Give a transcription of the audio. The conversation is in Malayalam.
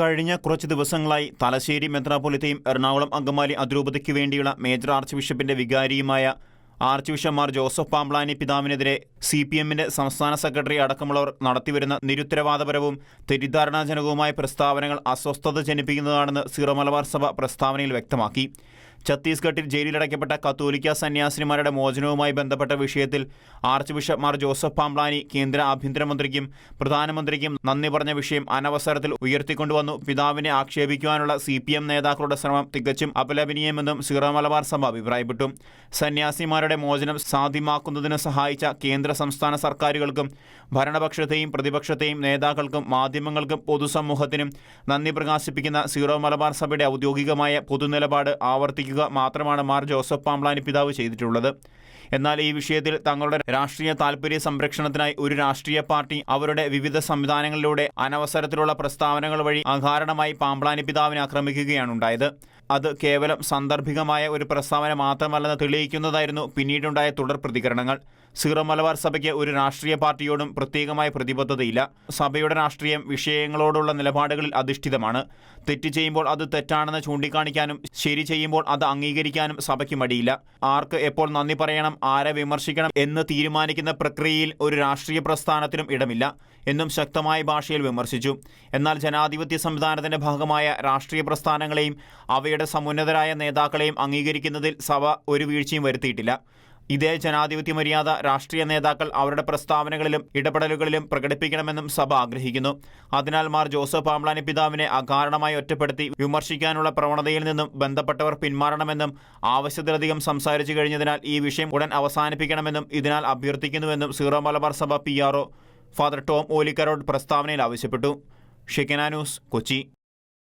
കഴിഞ്ഞ കുറച്ച് ദിവസങ്ങളായി തലശ്ശേരി മെത്രാപൊലിത്തയും എറണാകുളം അങ്കമാലി അതിരൂപതയ്ക്ക് വേണ്ടിയുള്ള മേജർ ആർച്ച് ബിഷപ്പിന്റെ വികാരിയുമായ ആർച്ച് ബിഷപ്പ്മാർ ജോസഫ് പാംബ്ലാനി പിതാവിനെതിരെ സി പി എമ്മിന്റെ സംസ്ഥാന സെക്രട്ടറി അടക്കമുള്ളവർ നടത്തിവരുന്ന നിരുത്തരവാദപരവും തെറ്റിദ്ധാരണാജനകവുമായ പ്രസ്താവനകൾ അസ്വസ്ഥത ജനിപ്പിക്കുന്നതാണെന്ന് സീറോ മലബാർ സഭ പ്രസ്താവനയിൽ വ്യക്തമാക്കി. ഛത്തീസ്ഗഡിൽ ജയിലിലടയ്ക്കപ്പെട്ട കത്തോലിക്ക സന്യാസിനിമാരുടെ മോചനവുമായി ബന്ധപ്പെട്ട വിഷയത്തിൽ arch bishop Mar Joseph Pamplany കേന്ദ്ര ആഭ്യന്തരമന്ത്രിക്കും പ്രധാനമന്ത്രിക്കും നന്ദി പറഞ്ഞ വിഷയം അനവസരത്തിൽ ഉയർത്തിക്കൊണ്ടുവന്നു. പിതാവിനെ ആക്ഷേപിക്കുവാനുള്ള സി പി എം നേതാക്കളുടെ ശ്രമം തികച്ചും അപലപനീയമെന്നും സീറോ മലബാർ സഭ അഭിപ്രായപ്പെട്ടു. സന്യാസിമാരുടെ മോചനം സാധ്യമാക്കുന്നതിന് സഹായിച്ച കേന്ദ്ര സംസ്ഥാന സർക്കാരുകൾക്കും ഭരണപക്ഷത്തെയും പ്രതിപക്ഷത്തെയും നേതാക്കൾക്കും മാധ്യമങ്ങൾക്കും പൊതുസമൂഹത്തിനും നന്ദി പ്രകാശിപ്പിക്കുന്ന സീറോ മലബാർ സഭയുടെ ഔദ്യോഗികമായ പൊതുനിലപാട് ആവർത്തിക്കുക മാത്രമാണ് മാർ ജോസഫ് പാംബ്ലാനി പിതാവ് ചെയ്തിട്ടുള്ളത്. എന്നാൽ ഈ വിഷയത്തിൽ തങ്ങളുടെ രാഷ്ട്രീയ താൽപര്യ സംരക്ഷണത്തിനായി ഒരു രാഷ്ട്രീയ പാർട്ടി അവരുടെ വിവിധ സംവിധാനങ്ങളിലൂടെ അനവസരത്തിലുള്ള പ്രസ്താവനകൾ വഴി അകാരണമായി പാംബ്ലാനി പിതാവിനെ ആക്രമിക്കുകയാണ് ഉണ്ടായത്. അത് കേവലം സാന്ദർഭികമായ ഒരു പ്രസ്താവന മാത്രമല്ലെന്ന് തെളിയിക്കുന്നതായിരുന്നു പിന്നീടുണ്ടായ തുടർ പ്രതികരണങ്ങൾ. സീറോ മലബാർ സഭയ്ക്ക് ഒരു രാഷ്ട്രീയ പാർട്ടിയോടും പ്രത്യേകമായ പ്രതിബദ്ധതയില്ല. സഭയുടെ രാഷ്ട്രീയം വിഷയങ്ങളോടുള്ള നിലപാടുകളിൽ അധിഷ്ഠിതമാണ്. തെറ്റ് ചെയ്യുമ്പോൾ അത് തെറ്റാണെന്ന് ചൂണ്ടിക്കാണിക്കാനും ശരി ചെയ്യുമ്പോൾ അത് അംഗീകരിക്കാനും സഭയ്ക്ക് മടിയില്ല. ആർക്ക് എപ്പോൾ നന്ദി പറയണം ആരെ വിമർശിക്കണം എന്ന് തീരുമാനിക്കുന്ന പ്രക്രിയയിൽ ഒരു രാഷ്ട്രീയ പ്രസ്ഥാനത്തിനും ഇടമില്ല എന്നും ശക്തമായ ഭാഷയിൽ വിമർശിച്ചു. എന്നാൽ ജനാധിപത്യ സംവിധാനത്തിന്റെ ഭാഗമായ രാഷ്ട്രീയ പ്രസ്ഥാനങ്ങളെയും അവയുടെ സമുന്നതരായ നേതാക്കളെയും അംഗീകരിക്കുന്നതിൽ സഭ ഒരു വീഴ്ചയും വരുത്തിയിട്ടില്ല. ഇതേ ജനാധിപത്യ മര്യാദ രാഷ്ട്രീയ നേതാക്കൾ അവരുടെ പ്രസ്താവനകളിലും ഇടപെടലുകളിലും പ്രകടിപ്പിക്കണമെന്നും സഭ ആഗ്രഹിക്കുന്നു. അതിനാൽ മാർ ജോസഫ് പാംബ്ലാനി പിതാവിനെ അകാരണമായി ഒറ്റപ്പെടുത്തി വിമർശിക്കാനുള്ള പ്രവണതയിൽ നിന്നും ബന്ധപ്പെട്ടവർ പിന്മാറണമെന്നും ആവശ്യത്തിലധികം സംസാരിച്ചു കഴിഞ്ഞതിനാൽ ഈ വിഷയം ഉടൻ അവസാനിപ്പിക്കണമെന്നും ഇതിനാൽ അഭ്യർത്ഥിക്കുന്നുവെന്നും സീറോ മലബാർ സഭ പി ഫാദർ ടോം ഓലിക്കരോട് പ്രസ്താവനയിൽ ആവശ്യപ്പെട്ടു. ഷെക്കന ന്യൂസ് കൊച്ചി.